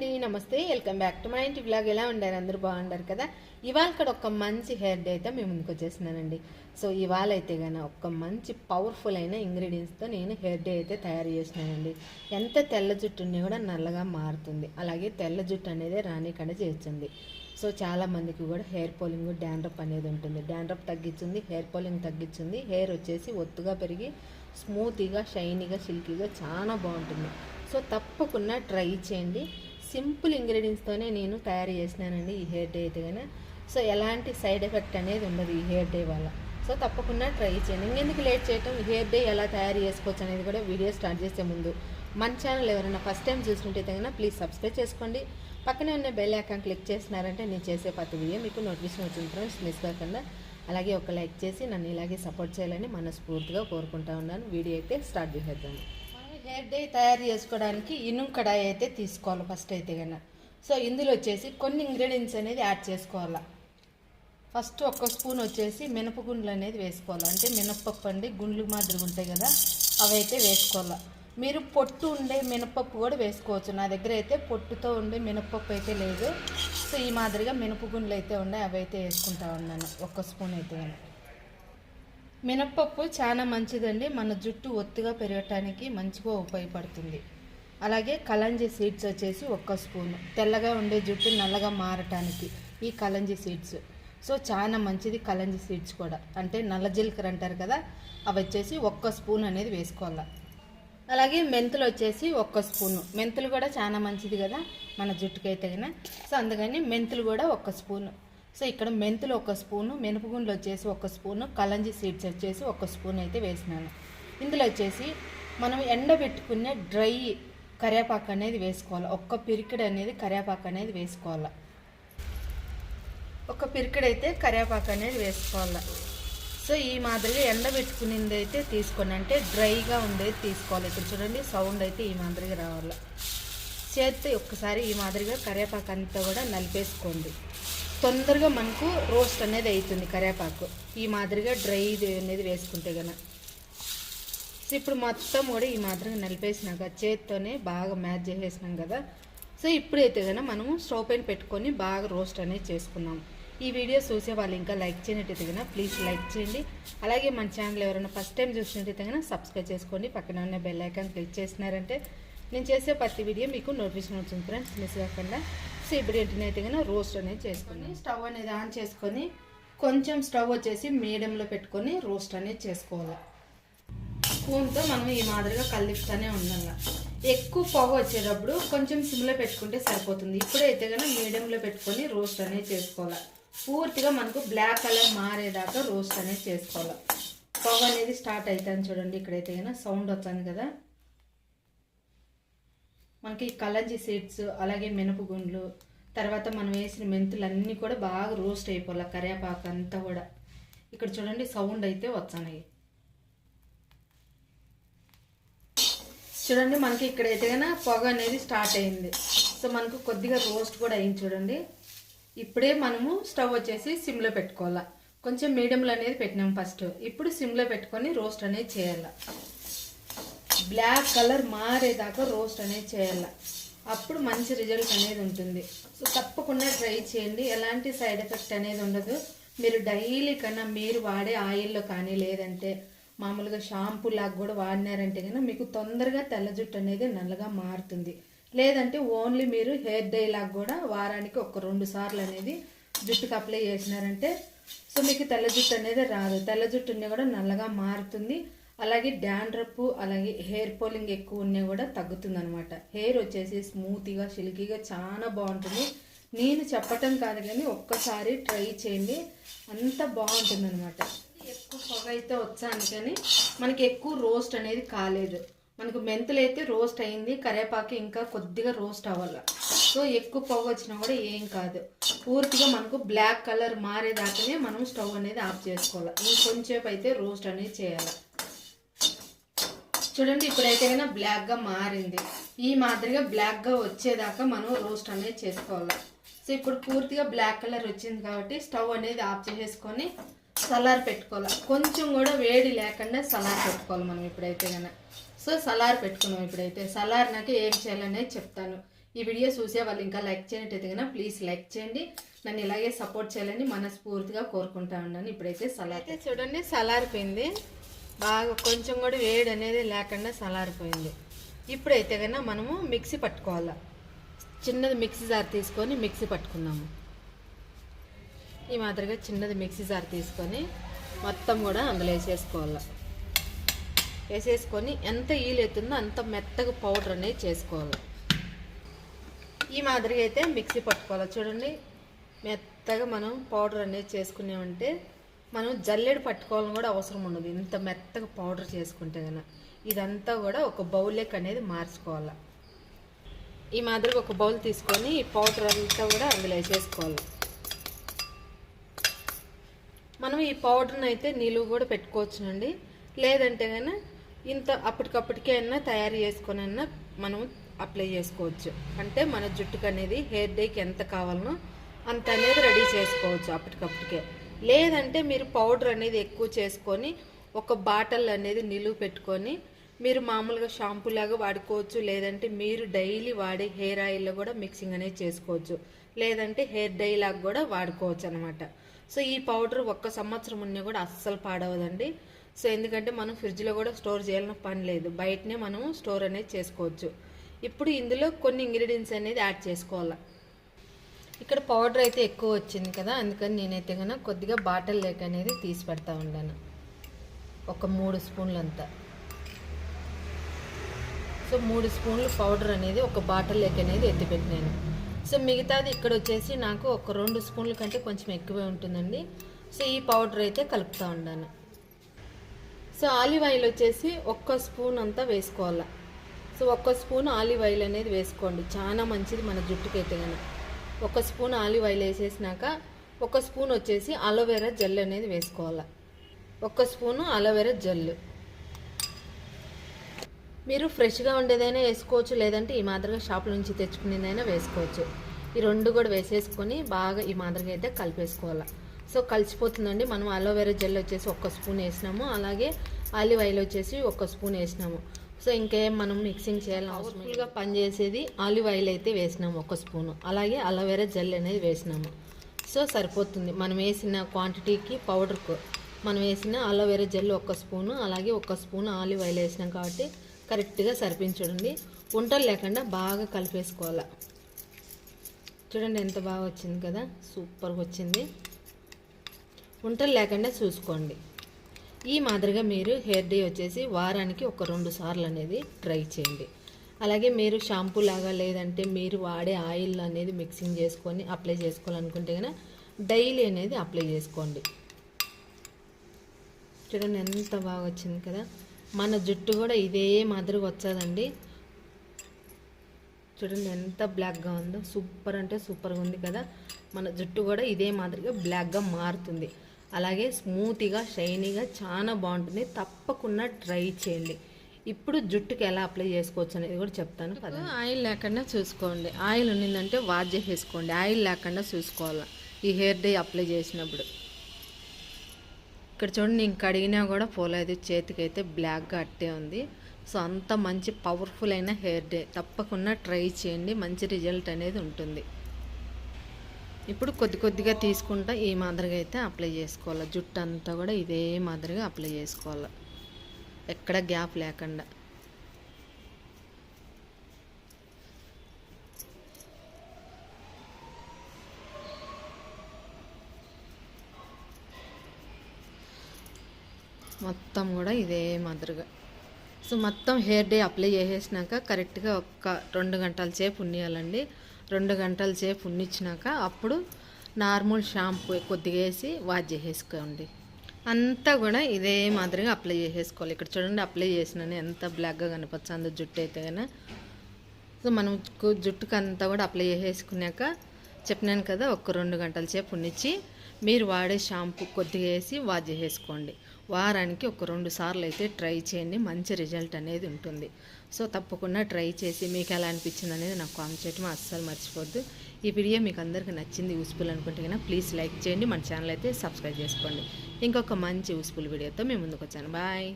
అండి నమస్తే welcome back to మా ఇంటి బ్లాగ్ ఎలా ఉండారు అందరూ బాగుండారు కదా? ఇవాళ ఇక్కడ ఒక మంచి హెయిర్ డే అయితే మేము ముందుకు వచ్చేసినానండి సో ఇవాళ అయితే కానీ ఒక మంచి పవర్ఫుల్ అయిన ఇంగ్రీడియంట్స్తో నేను హెయిర్ డే అయితే తయారు చేసినానండి ఎంత తెల్ల జుట్టు ఉన్నా కూడా నల్లగా మారుతుంది. అలాగే తెల్ల జుట్టు అనేది రానికండ చేస్తుంది. సో చాలా మందికి కూడా హెయిర్ పోలింగ్ డాండ్రప్ అనేది ఉంటుంది. డాండ్రప్ తగ్గించింది హెయిర్ పోలింగ్ తగ్గించింది. హెయిర్ వచ్చేసి ఒత్తుగా పెరిగి స్మూతీగా షైనీగా సిల్కీగా చాలా బాగుంటుంది. సో తప్పకుండా ట్రై చేయండి. సింపుల్ ఇంగ్రీడియంట్స్తోనే నేను తయారు చేసినానండి ఈ హెయిర్ డే అయితే కానీ సో ఎలాంటి సైడ్ ఎఫెక్ట్ అనేది ఉండదు ఈ హెయిర్ డే వల్ల. సో తప్పకుండా ట్రై చేయండి. ఇంకెందుకు లేట్ చేయటం? ఈ హెయిర్ డే ఎలా తయారు చేసుకోవచ్చు అనేది కూడా వీడియో స్టార్ట్ చేసే ముందు. మన ఛానల్ ఎవరైనా ఫస్ట్ టైం చూసుకుంటే కనుక ప్లీజ్ సబ్స్క్రైబ్ చేసుకోండి. పక్కనే ఉన్న బెల్ ఐకాన్ క్లిక్ చేసినారంటే నేను చేసే ప్రతి వీడియో మీకు నోటిఫికేషన్ వచ్చిన ఫ్రెండ్స్ మిస్ కాకుండా అలాగే ఒక లైక్ చేసి నన్ను ఇలాగే సపోర్ట్ చేయాలని మనస్ఫూర్తిగా కోరుకుంటా ఉన్నాను. వీడియో అయితే స్టార్ట్ చేసేద్దాం. మనం డే తయారు చేసుకోవడానికి ఇనుము కడాయి అయితే తీసుకోవాలి ఫస్ట్ అయితే కన్నా సో ఇందులో వచ్చేసి కొన్ని ఇంగ్రీడియంట్స్ అనేది యాడ్ చేసుకోవాలి. ఫస్ట్ ఒక్క స్పూన్ వచ్చేసి మినపగుండ్లు అనేది వేసుకోవాలి. అంటే మినపప్పు అండి గుండ్లు మాదిరిగా ఉంటాయి కదా అవి అయితే వేసుకోవాలి. మీరు పొట్టు ఉండే మినపప్పు కూడా వేసుకోవచ్చు. నా దగ్గర అయితే పొట్టుతో ఉండే మినపప్పు అయితే లేదు. సో ఈ మాదిరిగా మినపగుండ్లు అయితే ఉన్నాయి అవి అయితే వేసుకుంటా ఉన్నాను. ఒక్క స్పూన్ అయితే కానీ మినప్పప్పు చాలా మంచిదండి. మన జుట్టు ఒత్తుగా పెరగటానికి మంచిగా ఉపయోగపడుతుంది. అలాగే కలంజీ సీడ్స్ వచ్చేసి ఒక్క స్పూన్. తెల్లగా ఉండే జుట్టు నల్లగా మారటానికి ఈ కలంజీ సీడ్స్. సో చాలా మంచిది కలంజీ సీడ్స్ కూడా. అంటే నల్ల జీలకర్ర అంటారు కదా అవి వచ్చేసి ఒక్క స్పూన్ అనేది వేసుకోవాలి. అలాగే మెంతులు వచ్చేసి ఒక్క స్పూను. మెంతులు కూడా చాలా మంచిది కదా మన జుట్టుకైతే కన్నా సో అందుకని మెంతులు కూడా ఒక్క స్పూను. సో ఇక్కడ మెంతులు ఒక స్పూను మినపగుండ్లు వచ్చేసి ఒక స్పూను కలంజీ సీడ్స్ వచ్చేసి ఒక స్పూన్ అయితే వేసినాను. ఇందులో వచ్చేసి మనం ఎండబెట్టుకునే డ్రై కరివేపాకు అనేది వేసుకోవాలి. ఒక్క పిరికిడ్ అనేది కరివేపాకు అనేది వేసుకోవాలి. ఒక పిరికిడైతే అయితే కరివేపాకు అనేది వేసుకోవాలి. సో ఈ మాదిరిగా ఎండబెట్టుకునేది అయితే తీసుకోండి. అంటే డ్రైగా ఉండేది తీసుకోవాలి. ఇక్కడ చూడండి సౌండ్ అయితే ఈ మాదిరిగా రావాలి. చేత్తో ఒక్కసారి ఈ మాదిరిగా కరివేపాకు అంతా కూడా నలిపేసుకోండి. తొందరగా మనకు రోస్ట్ అనేది అవుతుంది కరేపాకు ఈ మాదిరిగా డ్రై అనేది వేసుకుంటే కనుక సో ఇప్పుడు మొత్తం కూడా ఈ మాదిరిగా నలిపేసినాక చేత్తోనే బాగా మ్యాచ్ చేసేసినాం కదా. సో ఇప్పుడైతే కనుక మనము స్టవ్ పైన పెట్టుకొని బాగా రోస్ట్ అనేది చేసుకున్నాం ఈ వీడియో చూసే వాళ్ళు ఇంకా లైక్ చేయనట్టయితే కనుక ప్లీజ్ లైక్ చేయండి. అలాగే మన ఛానల్ ఎవరైనా ఫస్ట్ టైం చూసినట్టయితే కనుక సబ్స్క్రైబ్ చేసుకోండి. పక్కన ఉన్న బెల్ ఐకాన్ క్లిక్ చేసినారంటే నేను చేసే ప్రతి వీడియో మీకు నోటిఫికేషన్ వచ్చింది ఫ్రెండ్స్ మిస్ కాకుండా సో ఇప్పుడు అయితే కనుక రోస్ట్ అనేది చేసుకొని స్టవ్ అనేది ఆన్ చేసుకొని కొంచెం స్టవ్ వచ్చేసి మీడియంలో పెట్టుకొని రోస్ట్ అనేది చేసుకోవాలి. స్పూన్తో మనం ఈ మాదిరిగా కలిపిస్తూనే ఉండాలి. ఎక్కువ పొగ వచ్చేటప్పుడు కొంచెం సిమ్లో పెట్టుకుంటే సరిపోతుంది. ఇప్పుడైతే కనుక మీడియంలో పెట్టుకొని రోస్ట్ అనేది చేసుకోవాలి. పూర్తిగా మనకు బ్లాక్ కలర్ మారేదాకా రోస్ట్ అనేది చేసుకోవాలి. పొగ అనేది స్టార్ట్ అవుతుంది చూడండి ఇక్కడైతే కనుక సౌండ్ వచ్చాను కదా. మనకి కలంజీ సీడ్స్ అలాగే మినపగుండ్లు తర్వాత మనం వేసిన మెంతులు అన్నీ కూడా బాగా రోస్ట్ అయిపోవాలి కరివేపాకు అంతా కూడా. ఇక్కడ చూడండి సౌండ్ అయితే వచ్చాయి చూడండి మనకి ఇక్కడ అయితే పొగ అనేది స్టార్ట్ అయింది. సో మనకు కొద్దిగా రోస్ట్ కూడా అయింది చూడండి. ఇప్పుడే మనము స్టవ్ వచ్చేసి సిమ్లో పెట్టుకోవాలి. కొంచెం మీడియంలో అనేది పెట్టినాం ఫస్ట్. ఇప్పుడు సిమ్లో పెట్టుకొని రోస్ట్ అనేది చేయాలి. బ్లాక్ కలర్ మారేదాకా రోస్ట్ అనేది చేయాలి. అప్పుడు మంచి రిజల్ట్ అనేది ఉంటుంది. సో తప్పకుండా ట్రై చేయండి. ఎలాంటి సైడ్ ఎఫెక్ట్ అనేది ఉండదు. మీరు డైలీ కన్నా మీరు వాడే ఆయిల్లో కానీ లేదంటే మామూలుగా షాంపూ లాగా కూడా వాడినారంటే కన్నా మీకు తొందరగా తెల్ల జుట్టు అనేది నల్లగా మారుతుంది. లేదంటే ఓన్లీ మీరు హెయిర్ డై లాగా కూడా వారానికి ఒక రెండు సార్లు అనేది జుట్టుకు అప్లై చేసినారంటే సో మీకు తెల్ల జుట్టు అనేది రాదు. తెల్ల జుట్టు కూడా నల్లగా మారుతుంది. అలాగే డాండ్రప్ అలాగే హెయిర్ పోలింగ్ ఎక్కువ ఉన్నా కూడా తగ్గుతుంది అనమాట హెయిర్ వచ్చేసి స్మూత్గా సిల్కీగా చాలా బాగుంటుంది. నేను చెప్పటం కాదు కానీ ఒక్కసారి ట్రై చేయండి. అంత బాగుంటుంది అనమాట ఎక్కువ పొగ అయితే వచ్చాను కానీ మనకి ఎక్కువ రోస్ట్ అనేది కాలేదు. మనకు మెంతులు అయితే రోస్ట్ అయింది కరివేపాకు ఇంకా కొద్దిగా రోస్ట్ అవ్వాలి. సో ఎక్కువ పొగ వచ్చినా కూడా ఏం కాదు. పూర్తిగా మనకు బ్లాక్ కలర్ మారేదాకానే మనం స్టవ్ అనేది ఆఫ్ చేసుకోవాలి. ఇంకొంచేపు అయితే రోస్ట్ అనేది చేయాలి. చూడండి ఇప్పుడైతే కన్నా బ్లాక్గా మారింది. ఈ మాదిరిగా బ్లాక్గా వచ్చేదాకా మనం రోస్ట్ అనేది చేసుకోవాలి. సో ఇప్పుడు పూర్తిగా బ్లాక్ కలర్ వచ్చింది కాబట్టి స్టవ్ అనేది ఆఫ్ చేసేసుకొని సలార్ పెట్టుకోవాలి. కొంచెం కూడా వేడి లేకుండా సలార్ పెట్టుకోవాలి మనం ఇప్పుడైతే కనుక సో సలార్ పెట్టుకున్నాం ఇప్పుడైతే. సలార్ నాకు ఏం చేయాలనేది చెప్తాను. ఈ వీడియో చూసే వాళ్ళు ఇంకా లైక్ చేయనట్టయితే కన్నా ప్లీజ్ లైక్ చేయండి. నన్ను ఇలాగే సపోర్ట్ చేయాలని మనస్ఫూర్తిగా కోరుకుంటా ఉన్నాను. ఇప్పుడైతే సలార్ అయితే చూడండి సలారిపోయింది బాగా కొంచెం కూడా వేడి అనేది లేకుండా సలారిపోయింది. ఇప్పుడైతే కన్నా మనము మిక్సీ పట్టుకోవాలి. చిన్నది మిక్సీ జార్ తీసుకొని మిక్సీ పట్టుకున్నాము. ఈ మాదిరిగా చిన్నది మిక్సీ జార్ తీసుకొని మొత్తం కూడా అందులో వేసేసుకోవాలి. వేసేసుకొని ఎంత ఈలెత్తుందో అంత మెత్తగా పౌడర్ అనేది చేసుకోవాలి. ఈ మాదిరిగా అయితే మిక్సీ పట్టుకోవాలి. చూడండి మెత్తగా మనం పౌడర్ అనేది చేసుకున్నామంటే మనం జల్లెడు పట్టుకోవాలని కూడా అవసరం ఉండదు. ఇంత మెత్తగా పౌడర్ చేసుకుంటే కనుక ఇదంతా కూడా ఒక బౌల్లోకి అనేది మార్చుకోవాలి. ఈ మాదిరిగా ఒక బౌల్ తీసుకొని ఈ పౌడర్ అంతా కూడా అందులో వేసేసుకోవాలి. మనం ఈ పౌడర్ని అయితే నిలువ కూడా పెట్టుకోవచ్చునండి. లేదంటే కనుక ఇంత అప్పటికప్పటికే అయినా తయారు చేసుకొని అయినా మనం అప్లై చేసుకోవచ్చు. అంటే మన జుట్టుకు అనేది హెయిర్ డేకి ఎంత కావాలనో అంత అనేది రెడీ చేసుకోవచ్చు అప్పటికప్పటికే. లేదంటే మీరు పౌడర్ అనేది ఎక్కువ చేసుకొని ఒక బాటల్ అనేది నిలువ పెట్టుకొని మీరు మామూలుగా షాంపూ లాగా వాడుకోవచ్చు లేదంటే మీరు డైలీ వాడే హెయిర్ ఆయిల్లో కూడా మిక్సింగ్ అనేది చేసుకోవచ్చు లేదంటే హెయిర్ డై లాగా కూడా వాడుకోవచ్చు అనమాట సో ఈ పౌడర్ ఒక్క సంవత్సరం ఉన్నా కూడా అస్సలు పాడవదండి. సో ఎందుకంటే మనం ఫ్రిడ్జ్లో కూడా స్టోర్ చేయాలని పని లేదు బయటనే మనం స్టోర్ అనేది చేసుకోవచ్చు. ఇప్పుడు ఇందులో కొన్ని ఇంగ్రీడియంట్స్ అనేది యాడ్ చేసుకోవాలి? ఇక్కడ పౌడర్ అయితే ఎక్కువ వచ్చింది కదా అందుకని నేనైతే కనుక కొద్దిగా బాటిల్ లేక అనేది తీసి పెడతా ఉన్నాను ఒక మూడు స్పూన్లంతా. సో మూడు స్పూన్లు పౌడర్ అనేది ఒక బాటిల్ లేక అనేది ఎత్తిపెట్టినాను సో మిగతాది ఇక్కడ వచ్చేసి నాకు ఒక రెండు స్పూన్ల కంటే కొంచెం ఎక్కువే ఉంటుందండి. సో ఈ పౌడర్ అయితే కలుపుతూ ఉన్నాను సో ఆలివ్ ఆయిల్ వచ్చేసి ఒక్క స్పూన్ అంతా వేసుకోవాలి. సో ఒక్క స్పూన్ ఆలివ్ ఆయిల్ అనేది వేసుకోండి. చాలా మంచిది మన జుట్టుకైతే కనుక ఒక స్పూన్ ఆలివ్ ఆయిల్ వేసేసినాక ఒక స్పూన్ వచ్చేసి అలోవెరా జెల్ అనేది వేసుకోవాలి. ఒక స్పూను అలోవెరా జెల్. మీరు ఫ్రెష్గా ఉండేదైనా వేసుకోవచ్చు లేదంటే ఈ మాదిరిగా షాప్ నుంచి తెచ్చుకునేదైనా వేసుకోవచ్చు. ఈ రెండు కూడా వేసేసుకొని బాగా ఈ మాదిరిగా అయితే కలిపేసుకోవాలి. సో కలిసిపోతుందండి. మనం అలోవెరా జెల్ వచ్చేసి ఒక్క స్పూన్ వేసినాము. అలాగే ఆలివ్ ఆయిల్ వచ్చేసి ఒక్క స్పూన్ వేసినాము. సో ఇంకేం మనం మిక్సింగ్ చేయాలని అవసరంగా పనిచేసేది ఆలివ్ ఆయిల్ అయితే వేసినాము ఒక స్పూను. అలాగే అలోవెరా జెల్ అనేది వేసినాము. సో సరిపోతుంది. మనం వేసిన క్వాంటిటీకి పౌడర్కు మనం వేసిన అలోవెరా జెల్ ఒక స్పూను అలాగే ఒక స్పూన్ ఆలివ్ ఆయిల్ వేసినాం కాబట్టి కరెక్ట్గా సరిపించండి వంటలు లేకుండా బాగా కలిపేసుకోవాలి. చూడండి ఎంత బాగా వచ్చింది కదా. సూపర్గా వచ్చింది. వంటలు లేకుండా చూసుకోండి. ఈ మాదిరిగా మీరు హెయిర్ డే వచ్చేసి వారానికి ఒక రెండు సార్లు అనేది ట్రై చేయండి. అలాగే మీరు షాంపూ లాగా లేదంటే మీరు వాడే ఆయిల్ అనేది మిక్సింగ్ చేసుకొని అప్లై చేసుకోవాలనుకుంటే కనుక డైలీ అనేది అప్లై చేసుకోండి. చూడండి ఎంత బాగా వచ్చింది కదా. మన జుట్టు కూడా ఇదే మాదిరిగా వచ్చేదండి. చూడండి ఎంత బ్లాక్గా ఉందో. సూపర్ అంటే సూపర్గా ఉంది కదా. మన జుట్టు కూడా ఇదే మాదిరిగా బ్లాక్గా మారుతుంది. అలాగే స్మూత్గా షైనీగా చాలా బాగుంటుంది. తప్పకుండా ట్రై చేయండి. ఇప్పుడు జుట్టుకి ఎలా అప్లై చేసుకోవచ్చు అనేది కూడా చెప్తాను. కదా ఆయిల్ లేకుండా చూసుకోండి. ఆయిల్ ఉన్నిందంటే వాష్ చేసేసుకోండి. ఆయిల్ లేకుండా చూసుకోవాలి ఈ హెయిర్ డే అప్లై చేసినప్పుడు. ఇక్కడ చూడండి ఇంక కడిగినా కూడా పోలేదు చేతికి అయితే బ్లాక్గా అట్టే ఉంది. సో అంత మంచి పవర్ఫుల్ అయిన హెయిర్ డే. తప్పకుండా ట్రై చేయండి. మంచి రిజల్ట్ అనేది ఉంటుంది. ఇప్పుడు కొద్ది కొద్దిగా తీసుకుంటా ఈ మాదిరిగా అయితే అప్లై చేసుకోవాలి. జుట్టు అంతా కూడా ఇదే మాదిరిగా అప్లై చేసుకోవాలి. ఎక్కడ గ్యాప్ లేకుండా. మొత్తం కూడా ఇదే మాదిరిగా. సో మొత్తం హెయిర్ డే అప్లై చేసేసినాక కరెక్ట్గా ఒక రెండు గంటల సేపు ఉన్నియాలండి రెండు గంటల సేపు ఉన్నిచ్చినాక అప్పుడు నార్మల్ షాంపూ కొద్దిగా వేసి వాష్ చేసేసుకోండి. అంతా కూడా ఇదే మాదిరిగా అప్లై చేసేసుకోవాలి. ఇక్కడ చూడండి అప్లై చేసినాను ఎంత బ్లాక్గా కనిపించు అంత జుట్టు అయితే కానీ సో మనం జుట్టుకు అంతా కూడా అప్లై చేసేసుకున్నాక చెప్పినాను కదా ఒక రెండు గంటల సేపు ఉన్నిచ్చి మీరు వాడే షాంపూ కొద్దిగా వేసి వాష్ చేసేసుకోండి. వారానికి ఒక రెండు సార్లు అయితే ట్రై చేయండి. మంచి రిజల్ట్ అనేది ఉంటుంది. సో తప్పకుండా ట్రై చేసి మీకు ఎలా అనిపించింది అనేది నాకు కామెంట్ చేయడం అస్సలు మర్చిపోద్దు ఈ వీడియో మీకు అందరికీ నచ్చింది యూస్ఫుల్ అనుకుంటే కన్నా ప్లీజ్ లైక్ చేయండి. మన ఛానల్ అయితే సబ్స్క్రైబ్ చేసుకోండి. ఇంకొక మంచి యూస్ఫుల్ వీడియోతో మేము ముందుకు వచ్చాను. బాయ్